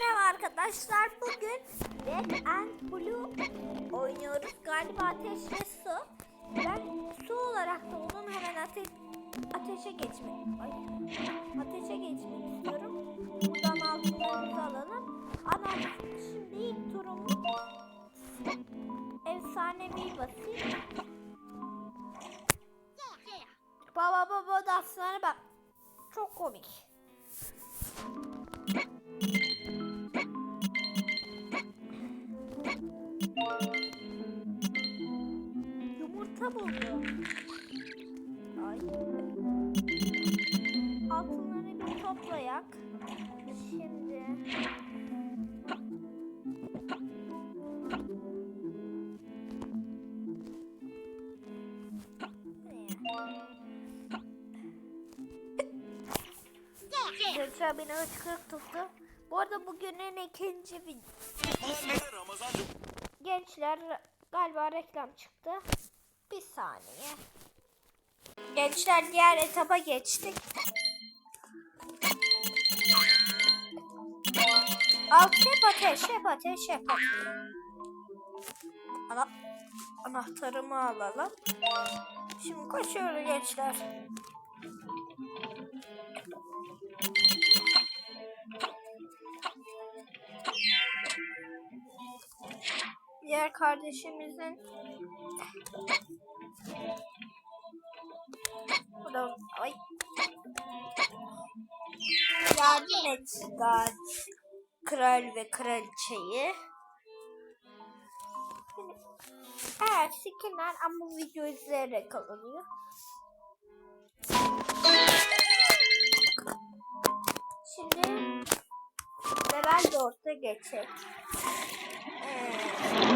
merhaba arkadaşlar. Bugün Red and Blue oynuyoruz. Galiba ateş ve su. Ben su olarak da onun hemen ate ateşe geçmek. Ay, ateşe geçmek istiyorum. Buradan altınlarımızı alalım. Ana şimdi ilk turumuz efsanevi basayım. Baba baba danslara bak. Çok komik. Yumurta buldum. Ay. Altınları bir toplayak. Şimdi. Gökçe beni hıçkırık tuttu. Bu arada bugünün ikinci Ramazan Gençler galiba reklam çıktı. Bir saniye. Gençler diğer etaba geçtik. Alt hep ateş, hep ateş, hep. Ana, anahtarımı alalım. Şimdi koşuyoruz gençler. Diğer kardeşimizin Burada ay yardım et God kral ve kraliçeyi. Evet skinler ama video izleyerek alınıyor. Şimdi level 4'e geçelim. Hop,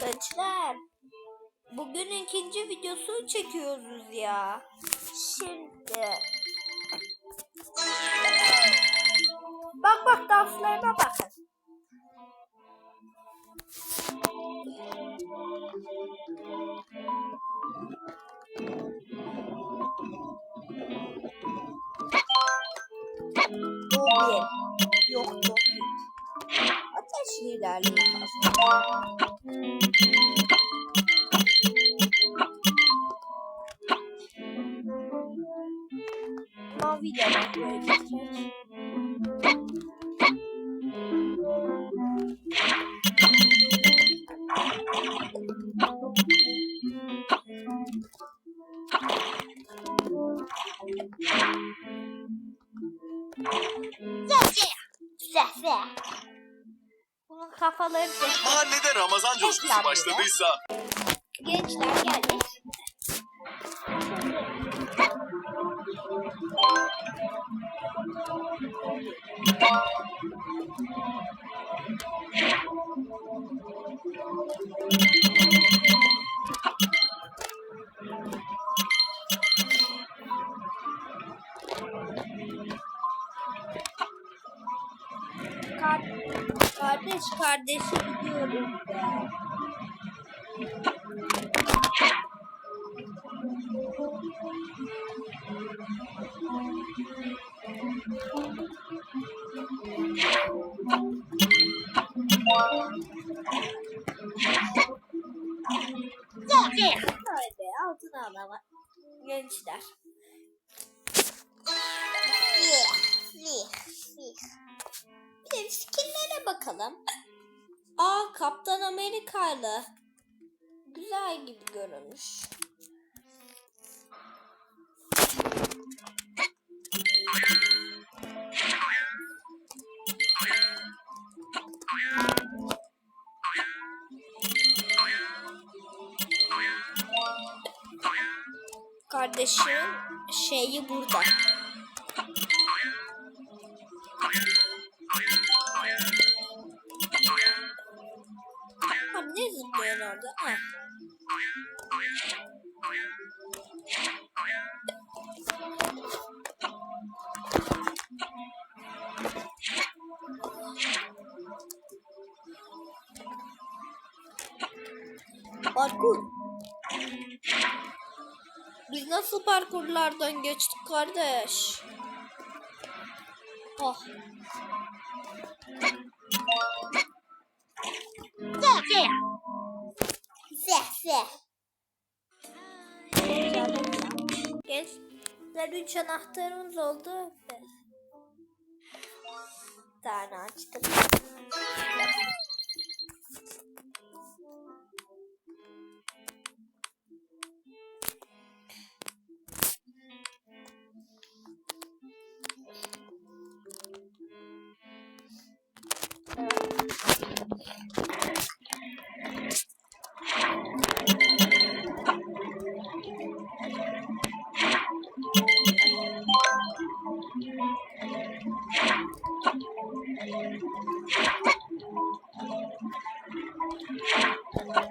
Gençler, bugün ikinci videosunu çekiyoruz ya. Bu bir. Yok bu bir. Ateş liderliği aslında. Mavi de bak böyle. Zehre. Mahallede Ramazan coşkusu başladıysa Gençler geldi. Kar Gece. Tövbe altın ağlama. Gençler. Bir de skinlere bakalım. Aa Kaptan Amerikalı. Güzel gibi görünmüş. Kardeşin şeyi burada. Parkurlardan geçtik kardeş? Oh. Zeh zeh. Gençler üç anahtarımız oldu. Bir tane açtım. and then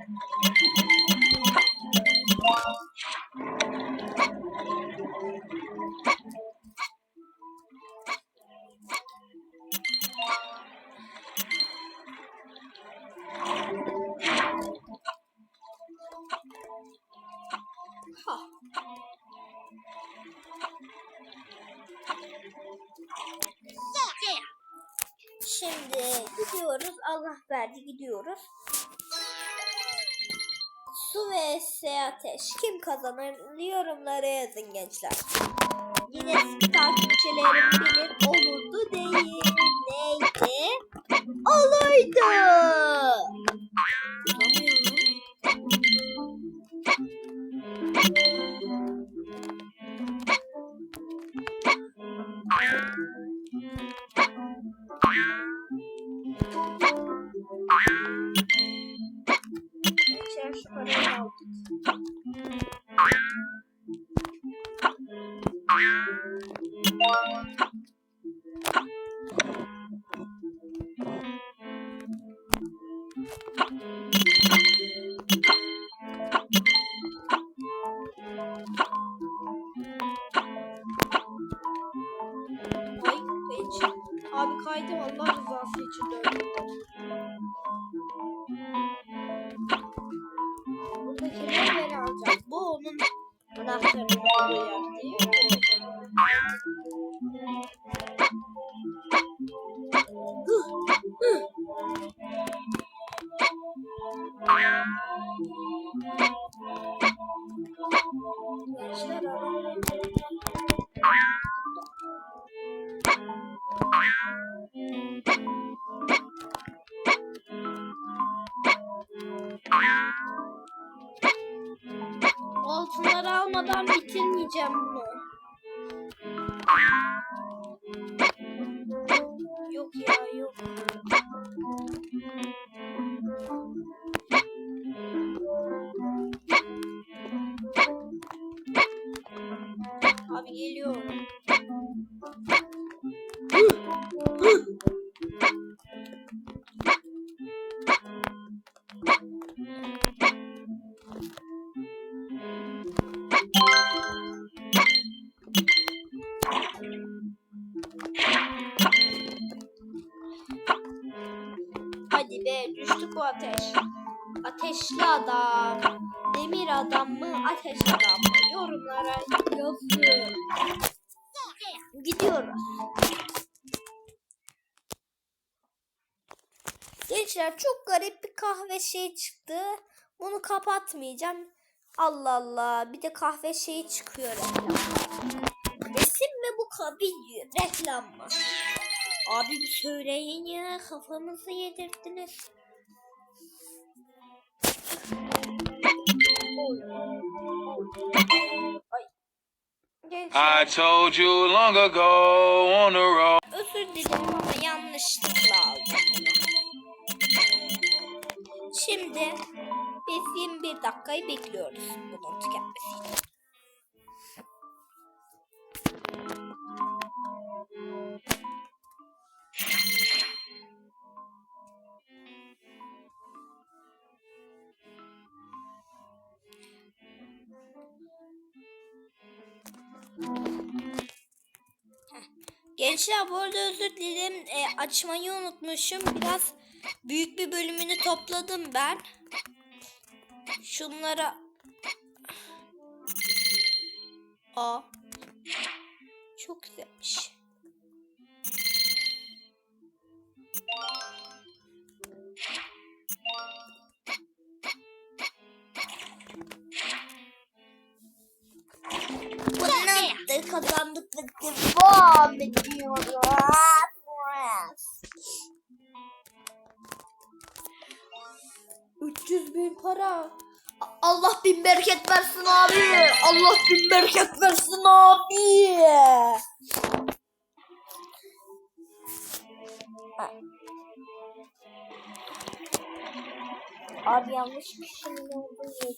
ateş. Kim kazanır? Yorumlara yazın gençler. Yine takipçilerim bilir kaydım Allah Altınları almadan bitirmeyeceğim bunu. Be düştü bu ateş. Ateşli adam. Demir adam mı? Ateşli adam mı? Yorumlara yazın. Gidiyoruz. Gençler çok garip bir kahve şey çıktı. Bunu kapatmayacağım. Allah Allah. Bir de kahve şeyi çıkıyor reklam. Resim mi bu kabin reklam mı? Abi söyleyin ya kafamızı yedirdiniz. I told you long ago on the road. Özür dilerim ama yanlışlıkla. Şimdi biz 21 dakikayı bekliyoruz bunun tükenmesi için. Gençler bu arada özür dilerim. E, açmayı unutmuşum. Biraz büyük bir bölümünü topladım ben. Şunlara... Aa. Çok güzelmiş. Da kazandık devam ediyoruz. 300 bin para. Allah bin bereket versin abi. Allah bin bereket versin abi. Abi yanlış kişinin olduğu yeri.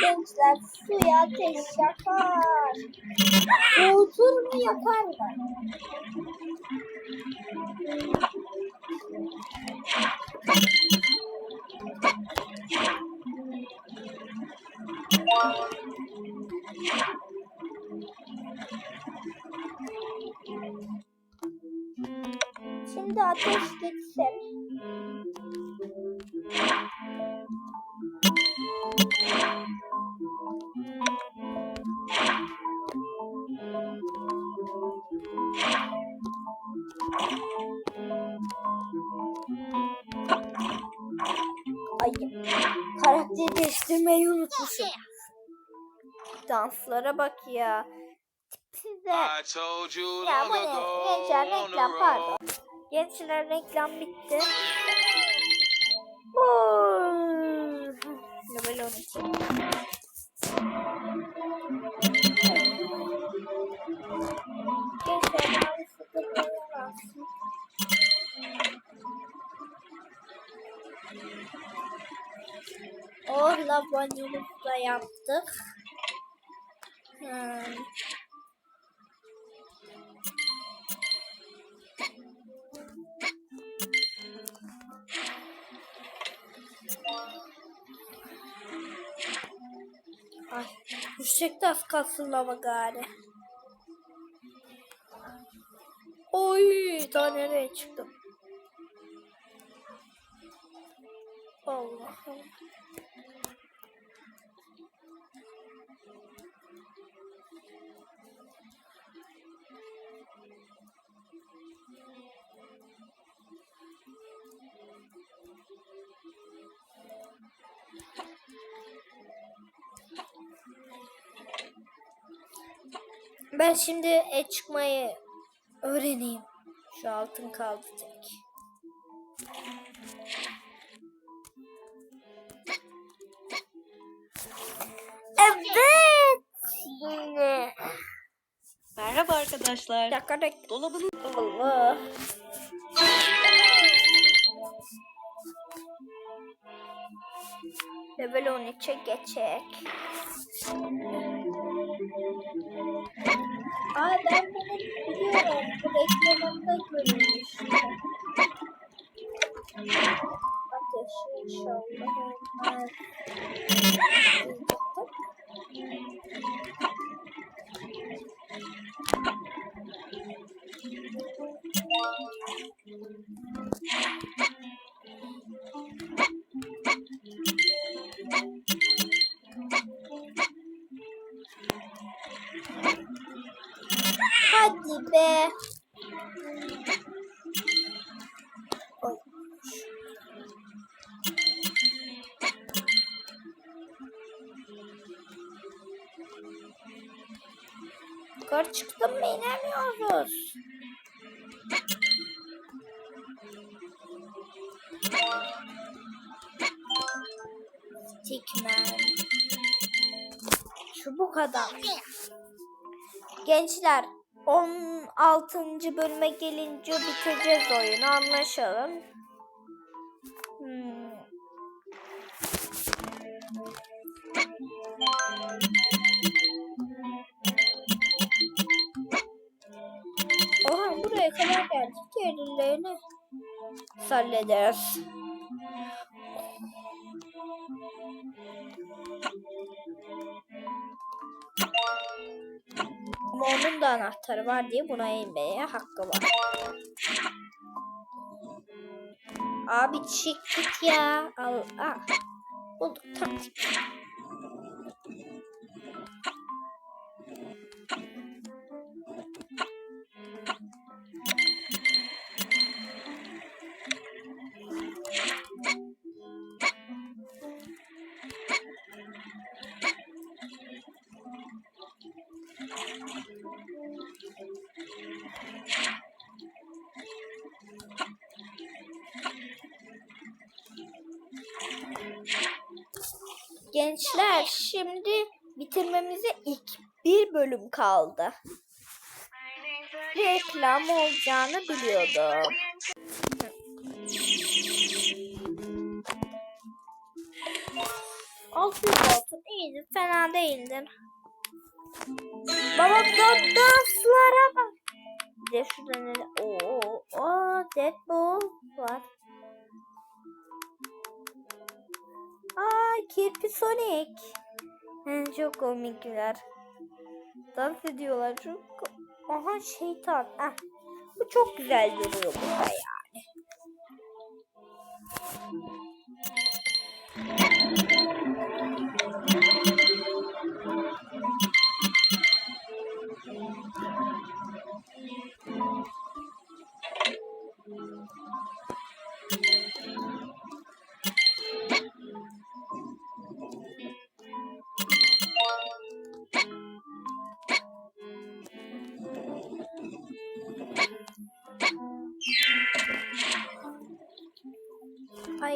Gençler suya ateş yakar. Soğutur mu yakar mı? Değiştirmeyi unutmuşum. Danslara bak ya. Size ya bu ne? Gençler reklam pardon. Gençler reklam bitti. Level 12. Gençler Oh lavanımızı da yaptık. Hmm. Ay, düşecekti az kalsın lava gari. Oy, daha nereye çıktım? Allah'ım. Ben şimdi et çıkmayı öğreneyim. Şu altın kaldı arkadaşlar. Dakika bekle. Dolabın Allah. Level 13'e geçecek. Aa ben bunu biliyorum. Bu reklamında görmüştüm. Yukarı çıktım mı inemiyoruz. Stickman. Çubuk adam. Gençler 16. bölüme gelince bitireceğiz oyunu anlaşalım. Hallederiz. Ama onun da anahtarı var diye buna inmeye hakkı var. Abi çık git ya. Al, al. Bulduk tamam. Gençler şimdi bitirmemize ilk bir bölüm kaldı. Reklam olacağını biliyordum. Altın olsun iyiydi fena değildin. Baba da danslara bak. Bir de şurada ne? Oo, oo, Deadpool var. Aa, Kirpi Sonic. Hı, çok komikler. Dans ediyorlar çok. Aha şeytan. Ah, bu çok güzel duruyor burada yani.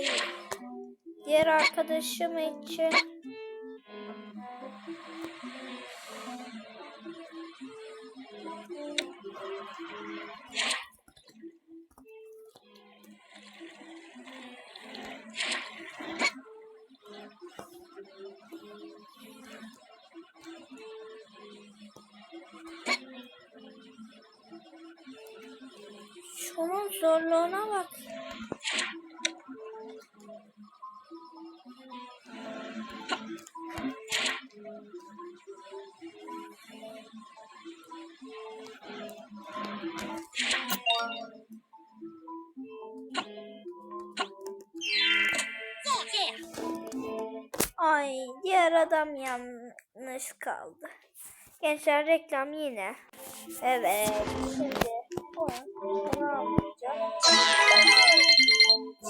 Ay. Diğer arkadaşım için. Şunun zorluğuna bak. Diğer adam yanlış kaldı. Gençler reklam yine. Evet şimdi?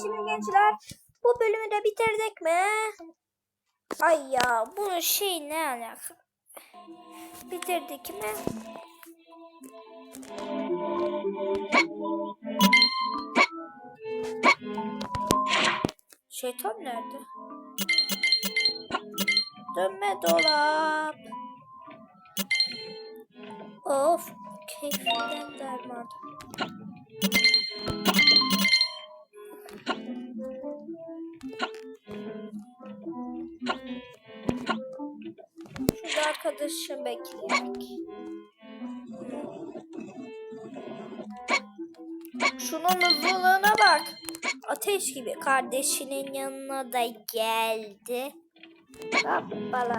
Şimdi gençler bu bölümü de bitirdik mi? Ay ya bu şey ne alaka? Bitirdik mi? Şeytan nerede? Dönme dolap. Of keyfimden derman. Şurada arkadaşım bekleyerek. Şunun hızlılığına bak. Ateş gibi kardeşinin yanına da geldi. Hoppala.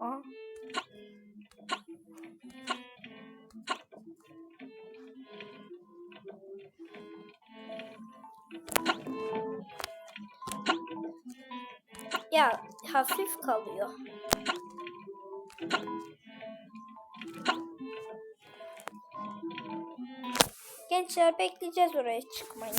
Aa. Ya hafif kalıyor. Gençler bekleyeceğiz oraya çıkmayı.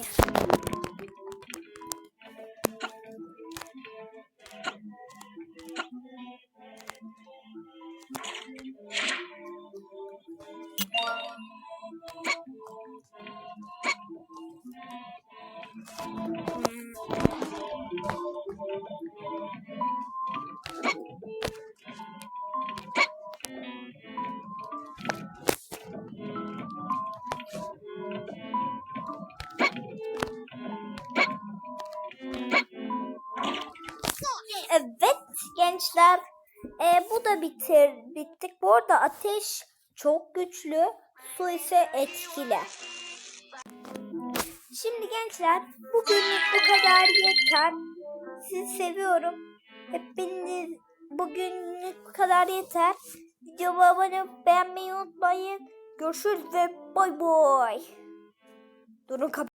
Bitir, bittik. Bu arada ateş çok güçlü, su ise etkili. Şimdi gençler bugünlük bu kadar yeter. Sizi seviyorum. Hepiniz bugünlük bu kadar yeter. Videoma abone beğenmeyi unutmayın. Görüşürüz ve bay bay. Durun kap